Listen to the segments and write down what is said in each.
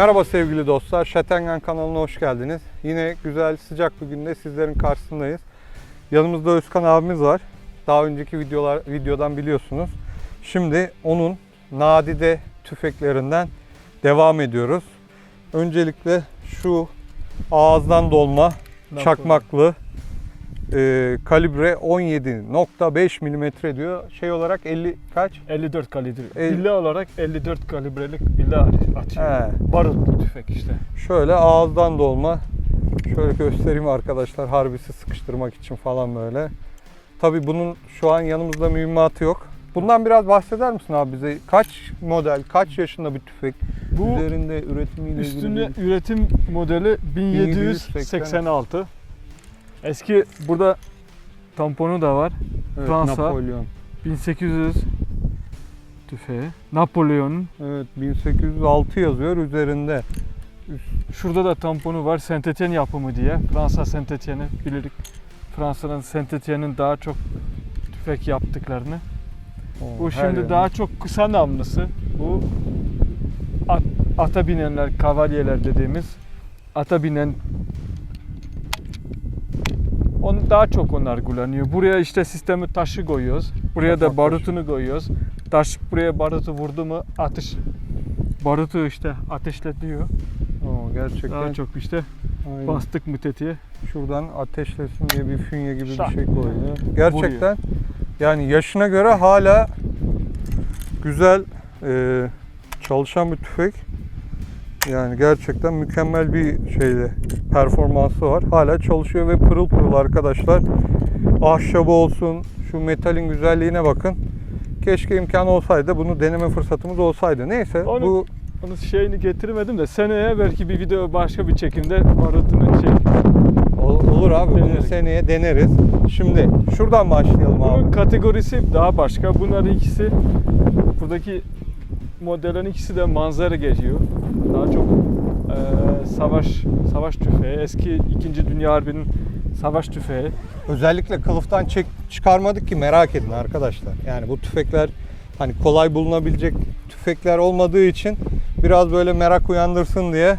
Merhaba sevgili dostlar, Şatengen kanalına hoş geldiniz. Yine güzel sıcak bir günde sizlerin karşısındayız. Yanımızda Özkan abimiz var. Daha önceki videolar videodan biliyorsunuz. Şimdi onun nadide tüfeklerinden devam ediyoruz. Öncelikle şu ağızdan dolma çakmaklı e, kalibre 17.5 mm diyor. Şey olarak 50 kaç? 54 kalibre. El- Bille olarak 54 kalibrelik bille atıyor. He. Barutlu tüfek işte. Şöyle ağızdan dolma. Şöyle göstereyim arkadaşlar harbisi sıkıştırmak için falan böyle. Tabii bunun şu an yanımızda mühimmatı yok. Bundan biraz bahseder misin abi bize? Kaç model, kaç yaşında bir tüfek? Bu Üzerinde üretimiyle üstünde ilgili üretim modeli 1786. Eski burada tamponu da var. evet, Fransa. Napolyon. 1800 tüfeği. Napolyon. Evet 1806 yazıyor üzerinde. Şurada da tamponu var. Saint Etienne yapımı diye. Fransa Saint Etienne'i bilirik. Fransa'nın Saint Etienne'in daha çok tüfek yaptıklarını. Oo, Bu şimdi daha çok kısa namlısı. Bu at, ata binenler, kavalyeler dediğimiz ata binen on, daha çok onlar kullanıyor. Buraya işte sistemi taşı koyuyoruz. Buraya da barutunu koyuyoruz. Taş buraya barutu vurdu mu atış barutu işte ateşletiyor. Oo, gerçekten Daha çok işte aynen. bastık mı tetiğe. şuradan ateşlesin diye bir fünye gibi Şak bir şey koyuyor. Gerçekten yani yaşına göre hala güzel e, çalışan bir tüfek. Yani gerçekten mükemmel bir şeyde performansı var. Hala çalışıyor ve pırıl pırıl arkadaşlar. Ahşabı olsun, şu metalin güzelliğine bakın. Keşke imkan olsaydı, bunu deneme fırsatımız olsaydı. Neyse Onu- bu Onun şeyini getirmedim de seneye belki bir video başka bir çekimde barutunu çek. Ol- Olur abi bunu Deneriz. seneye deneriz. Şimdi şuradan başlayalım Bunun abi. kategorisi daha başka. Bunların ikisi buradaki modellerin ikisi de manzara geçiyor. Daha çok eee, savaş savaş tüfeği. Eski 2. Dünya Harbi'nin savaş tüfeği. Özellikle kılıftan çek, çıkarmadık ki merak edin arkadaşlar. Yani bu tüfekler hani kolay bulunabilecek tüfekler olmadığı için biraz böyle merak uyandırsın diye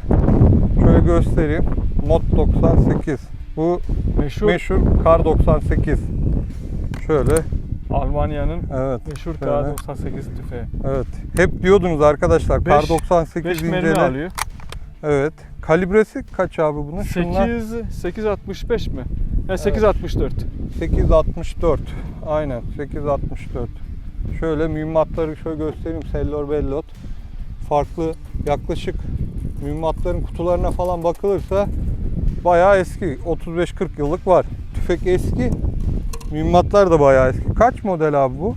şöyle göstereyim. Mod 98. Bu Meşhur meşhur Kar 98. Şöyle Almanya'nın evet. meşhur şöyle. K98 tüfeği. Evet. Hep diyordunuz arkadaşlar Kar Beş- 98 5 mermi incele. alıyor. Evet. Kalibresi kaç abi bunun? Şunlar 8 865 mi? Ha 864. 864. Aynen 864. Şöyle mühimmatları şöyle göstereyim. Sellor Bellot. Farklı yaklaşık mühimmatların kutularına falan bakılırsa bayağı eski. 35-40 yıllık var. Tüfek eski. Mühimmatlar da bayağı eski. Kaç model abi bu?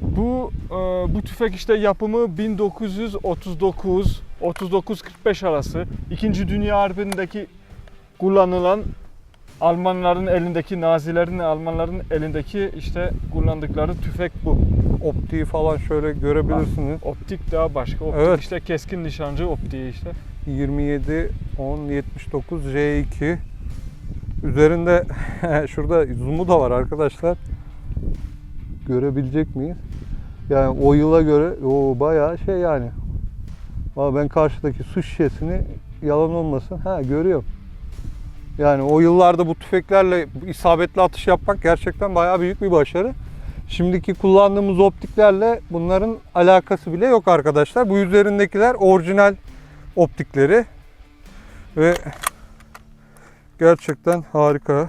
Bu e, bu tüfek işte yapımı 1939 39-45 arası. İkinci Dünya Harbi'ndeki kullanılan Almanların elindeki Nazilerin Almanların elindeki işte kullandıkları tüfek bu. Optiği falan şöyle görebilirsiniz. Optik daha başka. Optik Evet. işte keskin nişancı optiği işte. 27 10 79 J2 üzerinde şurada zoom'u da var arkadaşlar. Görebilecek miyiz? Yani o yıla göre o bayağı şey yani. Ama ben karşıdaki su şişesini yalan olmasın ha görüyorum. Yani o yıllarda bu tüfeklerle isabetli atış yapmak gerçekten bayağı büyük bir başarı. Şimdiki kullandığımız optiklerle bunların alakası bile yok arkadaşlar. Bu üzerindekiler orijinal optikleri ve gerçekten harika.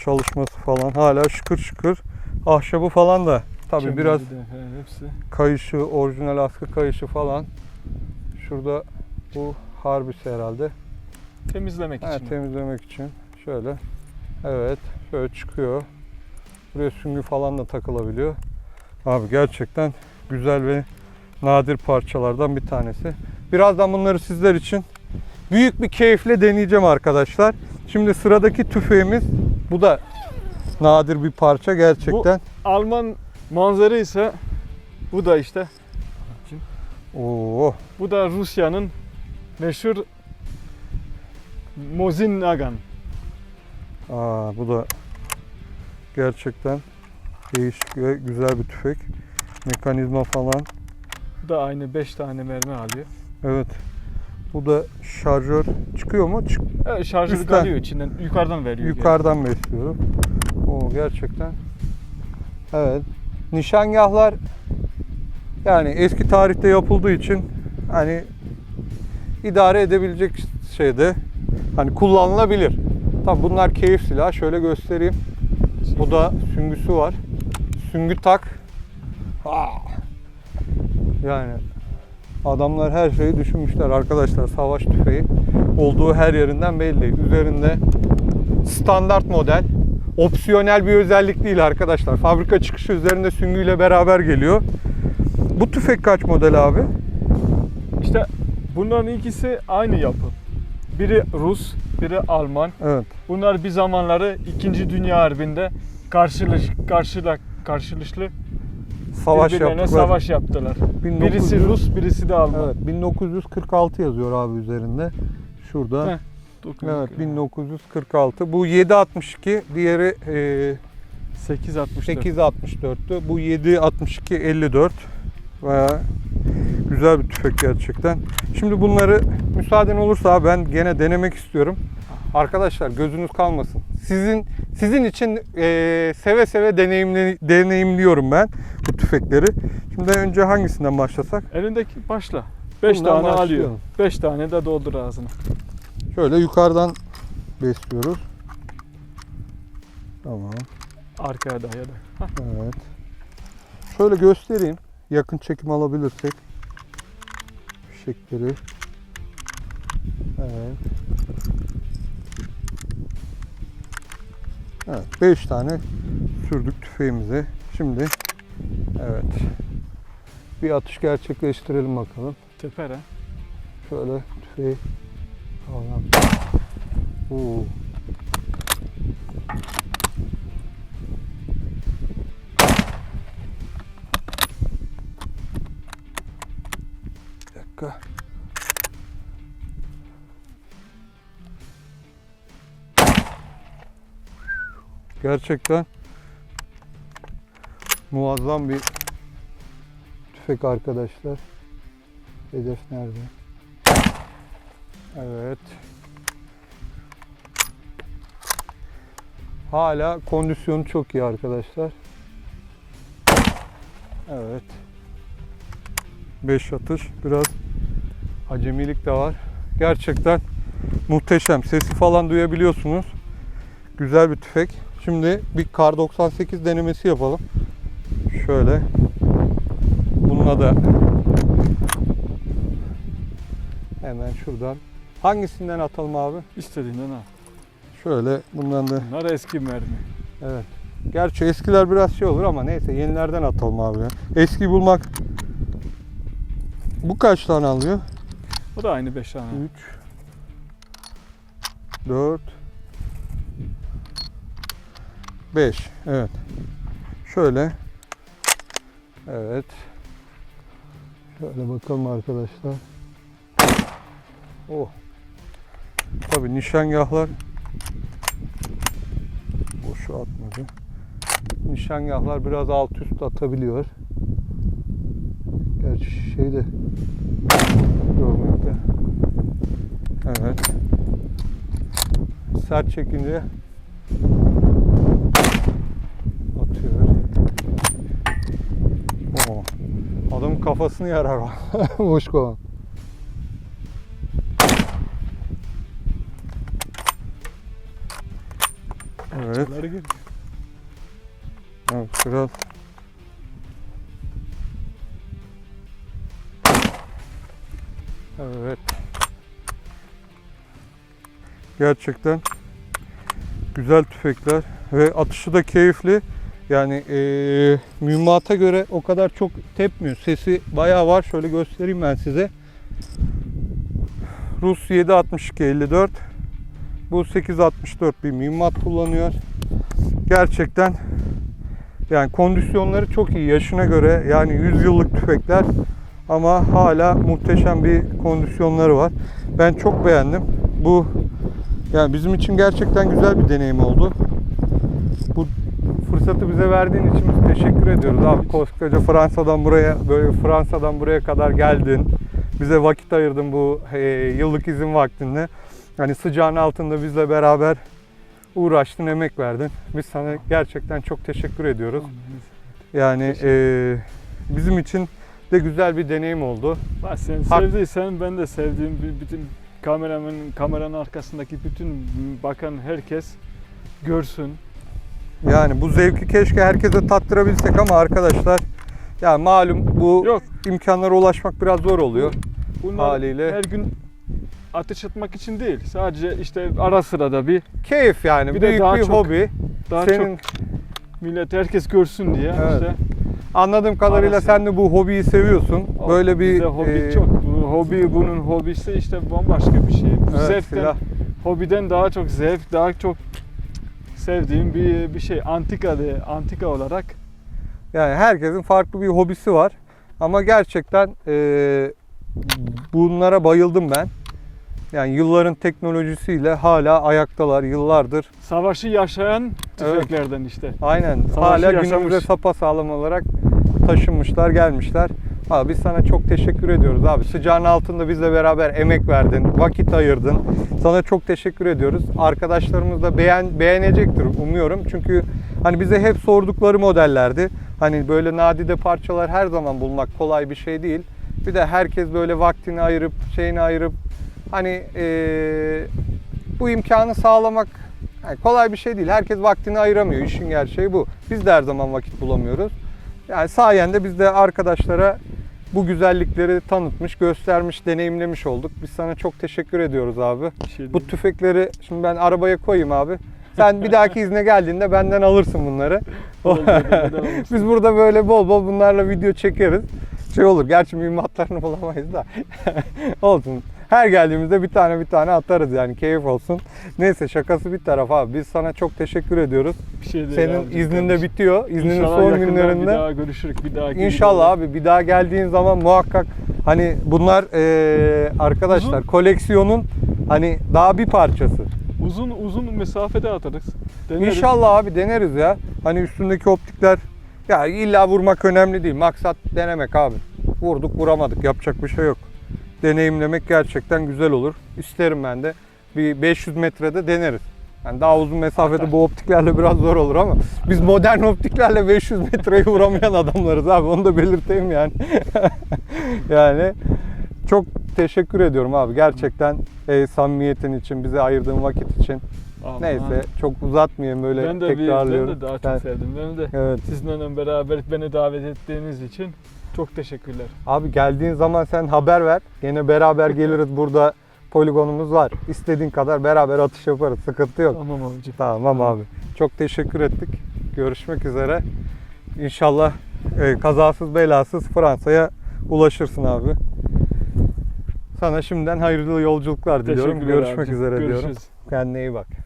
Çalışması falan hala şıkır şıkır ahşabı falan da tabii biraz de hepsi. kayışı orijinal askı kayışı falan. Şurada bu harbisi herhalde. Temizlemek ha, için. temizlemek için. Şöyle evet şöyle çıkıyor. Buraya süngü falan da takılabiliyor. Abi gerçekten güzel ve nadir parçalardan bir tanesi. Birazdan bunları sizler için büyük bir keyifle deneyeceğim arkadaşlar şimdi sıradaki tüfeğimiz bu da nadir bir parça gerçekten Alman manzara ise bu da işte Oo, Bu da Rusya'nın meşhur Mosin Nagant. Aa, bu da gerçekten değişik ve güzel bir tüfek. Mekanizma falan. Bu da aynı 5 tane mermi alıyor. Evet. Bu da şarjör çıkıyor mu? Çık Evet, şarjörü Üstten. kalıyor içinden. Yukarıdan veriyor. yukarıdan besliyorum. O gerçekten. Evet. Nişangahlar yani eski tarihte yapıldığı için hani idare edebilecek şeyde hani kullanılabilir. Tabi bunlar keyif silahı. Şöyle göstereyim. Bu da süngüsü var. Süngü tak. Ah! Yani adamlar her şeyi düşünmüşler arkadaşlar. Savaş tüfeği olduğu her yerinden belli. Üzerinde standart model. Opsiyonel bir özellik değil arkadaşlar. Fabrika çıkışı üzerinde süngüyle beraber geliyor. Bu tüfek kaç model abi? İşte bunların ikisi aynı yapı. Biri Rus, biri Alman. Evet. Bunlar bir zamanları 2. Dünya Harbi'nde karşılış, karşıla, karşılıklı Savaş birbirlerine yaptılar. savaş yaptılar. 1900 Birisi Rus, birisi de Alman. Evet, 1946 yazıyor abi üzerinde. Şurada. Heh, Evet, 1946. Bu 762, diğeri e, 864. 864'tü. Bu 762 54. Baya güzel bir tüfek gerçekten. Şimdi bunları müsaaden olursa ben gene denemek istiyorum. Arkadaşlar gözünüz kalmasın. Sizin sizin için e, seve seve deneyimli, deneyimliyorum ben bu tüfekleri. Şimdi önce hangisinden başlasak? Elindeki başla. 5 Bundan tane alıyor. başlayalım. 5 tane de doldur ağzına. Şöyle yukarıdan besliyoruz. Tamam. Arkaya da ya da. Evet. Şöyle göstereyim. Yakın çekim alabilirsek. Fişekleri. Evet. Evet. 5 tane sürdük tüfeğimizi. Şimdi evet. Bir atış gerçekleştirelim bakalım. Teper ha. Şöyle tüfeği sağlam. Oo. Gerçekten muazzam bir tüfek arkadaşlar. Hedef nerede? Evet. Hala kondisyonu çok iyi arkadaşlar. Evet. 5 atış. Biraz acemilik de var. Gerçekten muhteşem. Sesi falan duyabiliyorsunuz. Güzel bir tüfek. Şimdi bir Kar 98 denemesi yapalım. Şöyle. Bununla da hemen şuradan. Hangisinden atalım abi? İstediğinden al. Şöyle bundan da Bunlar eski mermi. evet. Gerçi eskiler biraz şey olur ama neyse yenilerden atalım abi ya. Eski bulmak bu kaç tane alıyor? Bu da aynı 5 tane. 3 4 5 Evet. Şöyle Evet. Şöyle bakalım arkadaşlar. Oh. Tabii nişangahlar boşu atmadı. Nişangahlar biraz alt üst atabiliyor. Gerçi şey de görmekte. Evet. Sert çekince kafasını yarar o. Boş kovan. Evet. Evet, biraz Evet. Gerçekten güzel tüfekler ve atışı da keyifli. Yani eee mühimmata göre o kadar çok tepmiyor. Sesi bayağı var. Şöyle göstereyim ben size. Rus 762 54. Bu 864 bir mühimmat kullanıyor. Gerçekten yani kondisyonları çok iyi yaşına göre yani 100 yıllık tüfekler ama hala muhteşem bir kondisyonları var. Ben çok beğendim. Bu yani bizim için gerçekten güzel bir deneyim oldu. Fırsatı bize verdiğin için biz teşekkür ediyoruz abi. Koskoca Fransa'dan buraya böyle Fransa'dan buraya kadar geldin. bize vakit ayırdın bu e, yıllık izin vaktinde. Hani sıcağın altında bizle beraber uğraştın, emek verdin. Biz sana gerçekten çok teşekkür ediyoruz. Yani e, bizim için de güzel bir deneyim oldu. Bak sen Hak- sevdiysen ben de sevdiğim bütün kameramın kameranın arkasındaki bütün bakan herkes görsün. Yani bu zevki keşke herkese tattırabilsek ama arkadaşlar ya malum bu Yok imkanlara ulaşmak biraz zor oluyor. bunlar Haliyle. her gün ateş atmak için değil. Sadece işte ara sırada bir Keyif yani Bir de büyük daha bir çok hobi. daha Senin çok millet herkes görsün diye Evet. işte. anladığım kadarıyla Arası. sen de bu hobiyi seviyorsun. Böyle bir Bizde hobi e, çok. Bu hobi bunun hobisi işte bambaşka bir şey. Bu evet, zevkten, silah. hobiden daha çok zevk, daha çok sevdiğim bir bir şey. Antika de, antika olarak Yani herkesin farklı bir hobisi var. Ama gerçekten e, bunlara bayıldım ben. Yani yılların teknolojisiyle hala ayaktalar yıllardır. savaşı yaşayan Evet. tüfeklerden işte. Aynen Savaşı hala yaşamış. günümüze sapasağlam olarak taşınmışlar, gelmişler. Abi biz sana çok teşekkür ediyoruz abi. Sıcağın altında bizle beraber emek verdin, vakit ayırdın. Sana çok teşekkür ediyoruz. Arkadaşlarımız da beğen, beğenecektir umuyorum. Çünkü hani bize hep sordukları modellerdi. Hani böyle nadide parçalar her zaman bulmak kolay bir şey değil. Bir de herkes böyle vaktini ayırıp, şeyini ayırıp hani eee, bu imkanı sağlamak yani kolay bir şey değil. Herkes vaktini ayıramıyor. İşin gerçeği bu. Biz de her zaman vakit bulamıyoruz. Yani sayende biz de arkadaşlara bu güzellikleri tanıtmış, göstermiş, deneyimlemiş olduk. Biz sana çok teşekkür ediyoruz abi. Şey Bu tüfekleri şimdi ben arabaya koyayım abi. Sen bir dahaki izne geldiğinde benden alırsın bunları. Biz burada böyle bol bol bunlarla video çekeriz. Şey olur. Gerçi mühimmatlarını bulamayız da. olsun. Her geldiğimizde bir tane bir tane atarız yani keyif olsun. Neyse şakası bir tarafa abi. Biz sana çok teşekkür ediyoruz. bir şey değil Senin abicim, iznin de kardeşim. bitiyor. İzninin İnşallah son yakında Bir günlerinde. daha görüşürük. Bir daha İnşallah abi bir daha geldiğin zaman muhakkak hani bunlar eee, arkadaşlar Uzun. koleksiyonun hani daha bir parçası. Uzun uzun mesafede atarız. Deneriz. İnşallah abi deneriz ya. Hani üstündeki optikler ya illa vurmak önemli değil. Maksat denemek abi. Vurduk vuramadık yapacak bir şey yok. Deneyimlemek gerçekten güzel olur. İsterim ben de. Bir 500 metrede deneriz. Yani daha uzun mesafede Atar. bu optiklerle biraz zor olur ama biz modern optiklerle 500 metreyi vuramayan adamlarız abi. Onu da belirteyim yani. yani çok teşekkür ediyorum abi. Gerçekten e, samimiyetin için, bize ayırdığın vakit için. Aman. Neyse çok uzatmayayım böyle ben de, bir, ben tekrarlıyorum. de daha çok Sen- sevdim. Ben de Evet. sizinle beraber beni davet ettiğiniz için çok teşekkürler. Abi geldiğin zaman sen haber ver. Gene beraber geliriz burada poligonumuz var. İstediğin kadar beraber atış yaparız. Sıkıntı yok. Tamam abicim. Tamam abi. Çok teşekkür ettik. Görüşmek üzere. İnşallah e, kazasız belasız Fransa'ya ulaşırsın abi. Sana şimdiden hayırlı yolculuklar diliyorum. Görüşmek abicim. üzere diyorum. Görüşürüz. Kendine iyi bak.